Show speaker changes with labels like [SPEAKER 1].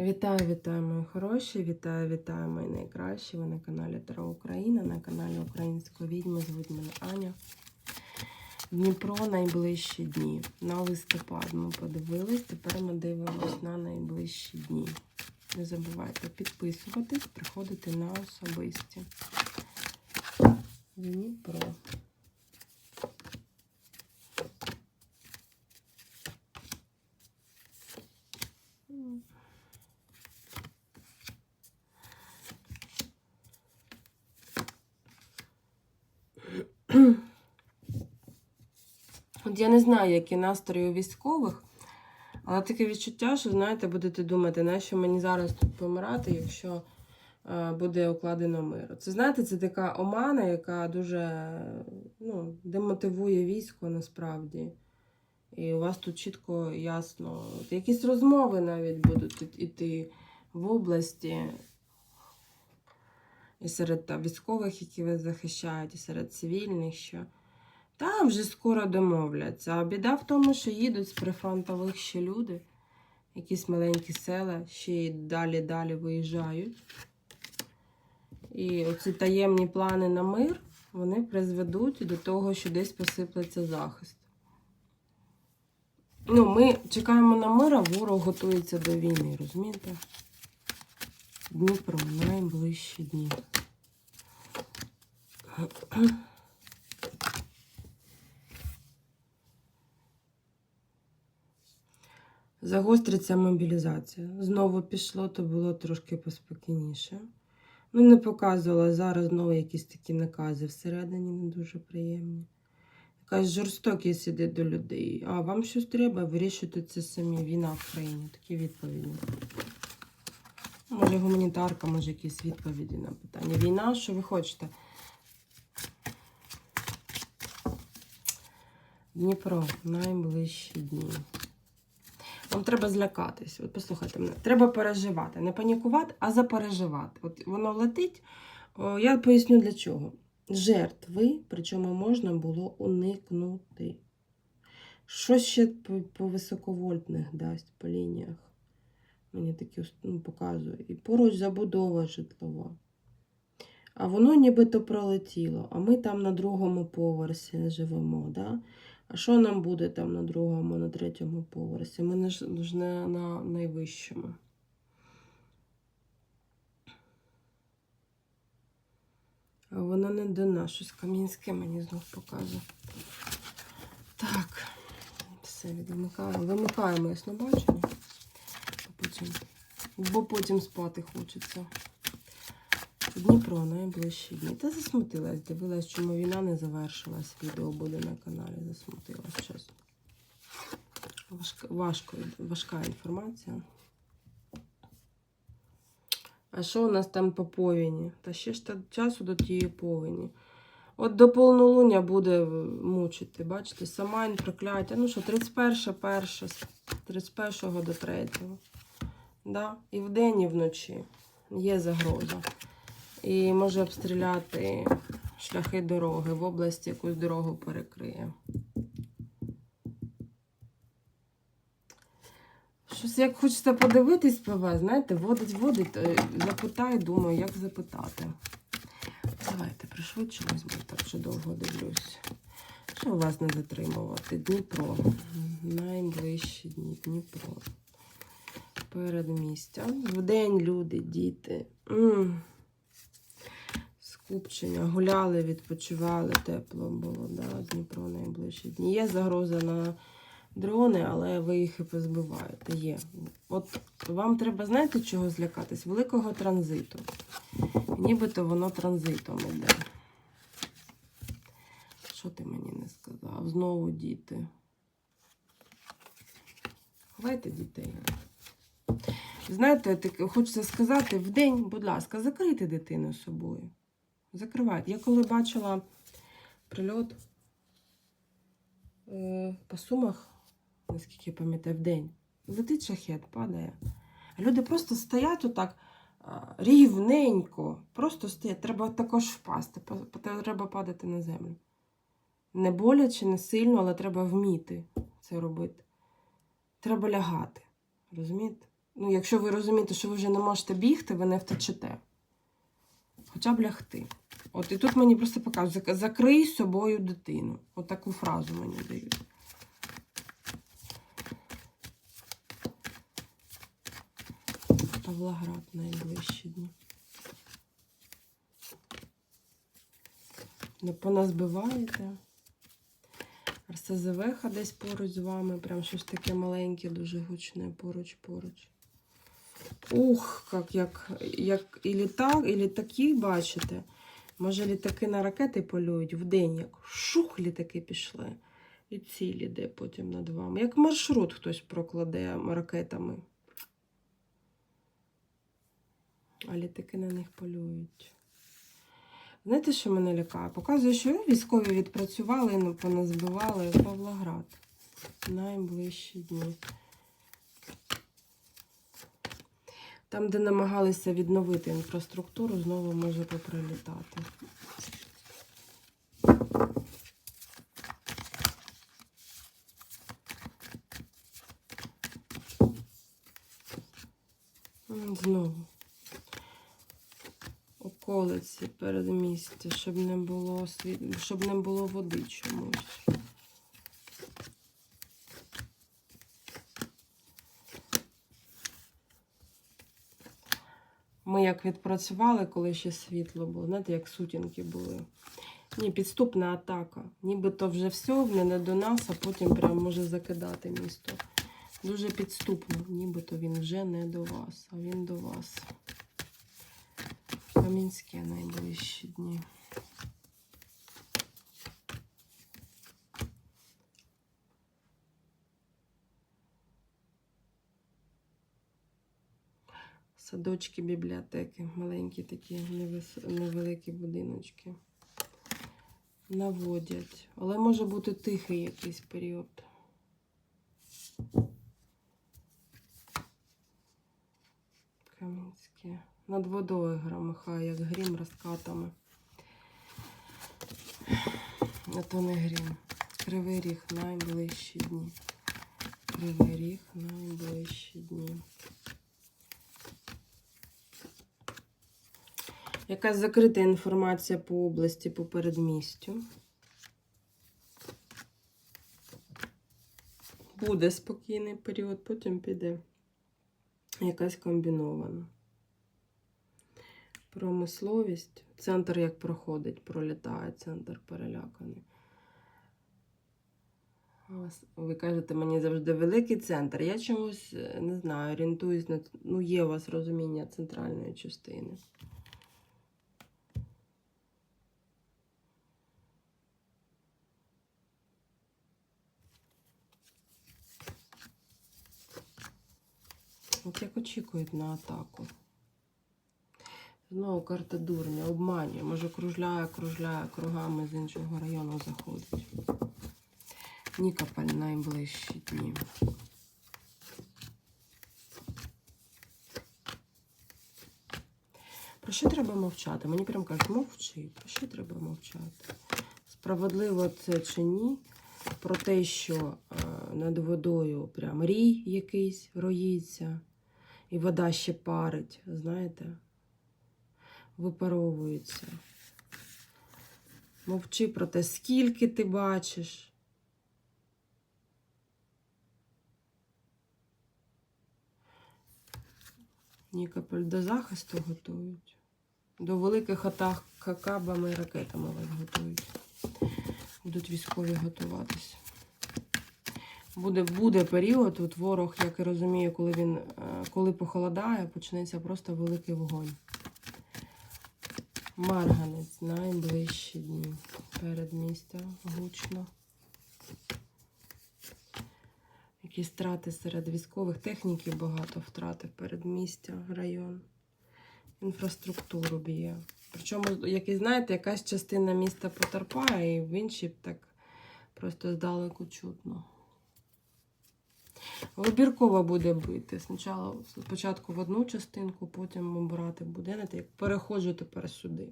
[SPEAKER 1] Вітаю, вітаю, мої хороші! Вітаю, вітаю, мої найкращі. Ви на каналі Таро Україна, на каналі Української відьми. Звуть мене Аня. Дніпро найближчі дні. На листопад ми подивились. Тепер ми дивимось на найближчі дні. Не забувайте підписуватись, приходити на особисті. Дніпро. От я не знаю, які настрої у військових, але таке відчуття, що, знаєте, будете думати, нащо мені зараз тут помирати, якщо е, буде укладено мир. Це знаєте, це така омана, яка дуже ну, демотивує військо насправді. І у вас тут чітко ясно. Якісь розмови навіть будуть іти в області. І серед військових, які вас захищають, і серед цивільних, що там вже скоро домовляться. А біда в тому, що їдуть з прифронтових ще люди, якісь маленькі села, ще й далі-далі виїжджають. І оці таємні плани на мир, вони призведуть до того, що десь посиплеться захист. Ну, ми чекаємо на мир, а ворог готується до війни, розумієте? Дніпро, найближчі дні. Загостриться мобілізація. Знову пішло, то було трошки поспокійніше. Ну, не показувала зараз знову якісь такі накази всередині не дуже приємні. Якась жорстокість іде до людей. А вам щось треба, вирішуйте це самі. Війна в країні. Такі відповіді. Може, гуманітарка, може, якісь відповіді на питання. Війна, що ви хочете? Дніпро, найближчі дні. Вам треба злякатись. От послухайте мене. Треба переживати. Не панікувати, а запереживати. От воно летить. Я поясню для чого. Жертви, причому можна було уникнути. Що ще по високовольтних дасть по лініях? Мені такі ну, показує. І поруч забудова житлова. А воно нібито пролетіло, а ми там на другому поверсі живемо. Да? А що нам буде там на другому, на третьому поверсі? Ми не ж ж не на найвищому. А воно не до нас, щось Кам'янське мені знов показує. Так, все відмикаємо. Вимикаємо яснобачення. Потім, бо потім спати хочеться. Дніпро найближчі дні. Та засмутилась, дивилась, чому війна не завершилась. Відео буде на каналі. Засмутилась чесно. Важка, важко, важка інформація. А що у нас там по повіні? Та ще ж часу до тієї повені. От до повнолуння буде мучити, бачите, Самайн, прокляття. Ну що, 31, 1, 31 до 3. Да? І вдень, і вночі є загроза. І може обстріляти шляхи дороги в області, якусь дорогу перекриє. Щось як хочеться подивитись ПВ, знаєте, водить, водить, е, запитаю, думаю, як запитати. Давайте пришвидшимось, бо так вже довго дивлюсь. Що вас не затримувати? Дніпро. Найближчі дні Дніпро. Передмістя. Вдень люди, діти. М скупчення, гуляли, відпочивали, тепло було, да, Дніпро найближчі дні. Є загроза на дрони, але ви їх і позбиваєте. Є. От вам треба, знаєте, чого злякатись? Великого транзиту. Нібито воно транзитом іде. Що ти мені не сказав? Знову діти. Ховайте дітей. Знаєте, так хочеться сказати, в день, будь ласка, закрийте дитину собою. Закривайте. Я коли бачила прильот е, по сумах, наскільки я пам'ятаю, в день, летить шахет, падає. Люди просто стоять отак рівненько, просто стоять. Треба також впасти, па- па- треба падати на землю. Не боляче, не сильно, але треба вміти це робити. Треба лягати. Розумієте? Ну, якщо ви розумієте, що ви вже не можете бігти, ви не втечете. Хоча б лягти. От і тут мені просто показують, «Зак- закрий собою дитину. От таку фразу мені дають. Павлоград найближчі дні. Не поназбиваєте. РСЗВХ десь поруч з вами. Прям щось таке маленьке, дуже гучне поруч-поруч. Ух, як, як, як і літак, і літаки, бачите. Може, літаки на ракети полюють вдень, як шух літаки пішли. І ціль іде потім над вами. Як маршрут хтось прокладе ракетами. А літаки на них полюють. Знаєте, що мене лякає? Показує, що військові відпрацювали, ну, поназбивали Павлоград. Найближчі дні. Там, де намагалися відновити інфраструктуру, знову може поприлітати. Знову. Околиці передмістя, щоб не було світ... щоб не було води чомусь. Ми як відпрацювали, коли ще світло було, знаєте, як сутінки були. Ні, підступна атака. Нібито вже все, не, не до нас, а потім прям може закидати місто. Дуже підступно, нібито він вже не до вас, а він до вас. Кам'янське найближчі дні. Садочки, бібліотеки, маленькі такі невеликі будиночки. Наводять. Але може бути тихий якийсь період. Кам'янське. Над водою громихає, як грім розкатами. А то не грім. Кривий ріг найближчі дні. Кривий ріг найближчі дні. Якась закрита інформація по області, по передмістю. Буде спокійний період, потім піде якась комбінована. Промисловість. Центр як проходить, пролітає, центр переляканий. Ви кажете, мені завжди великий центр. Я чомусь е, не знаю, орієнтуюсь на ну, є у вас розуміння центральної частини. От як очікують на атаку. Знову карта дурня, обманює. Може, кружляє, кружляє кругами з іншого району заходить. Нікопаль найближчі дні. Про що треба мовчати? Мені прям кажуть, мовчи. Про що треба мовчати? Справедливо це чи ні? Про те, що е, над водою прям рій якийсь роїться, і вода ще парить, знаєте, випаровується. Мовчи про те, скільки ти бачиш. Нікополь до захисту готують. До великих атак кабами і ракетами вас готують. Будуть військові готуватися. Буде, буде період, от ворог, як і розумію, коли він е, коли похолодає, почнеться просто великий вогонь. Марганець найближчі дні. Передмістя гучно. Якісь втрати серед військових техніків багато втрати передмістя, район. Інфраструктуру б'є. Причому, як і знаєте, якась частина міста потерпає, і в іншій так просто здалеку чутно. Вибірково буде бити. Спочатку, в одну частинку, потім обирати будинок, як переходжу тепер сюди.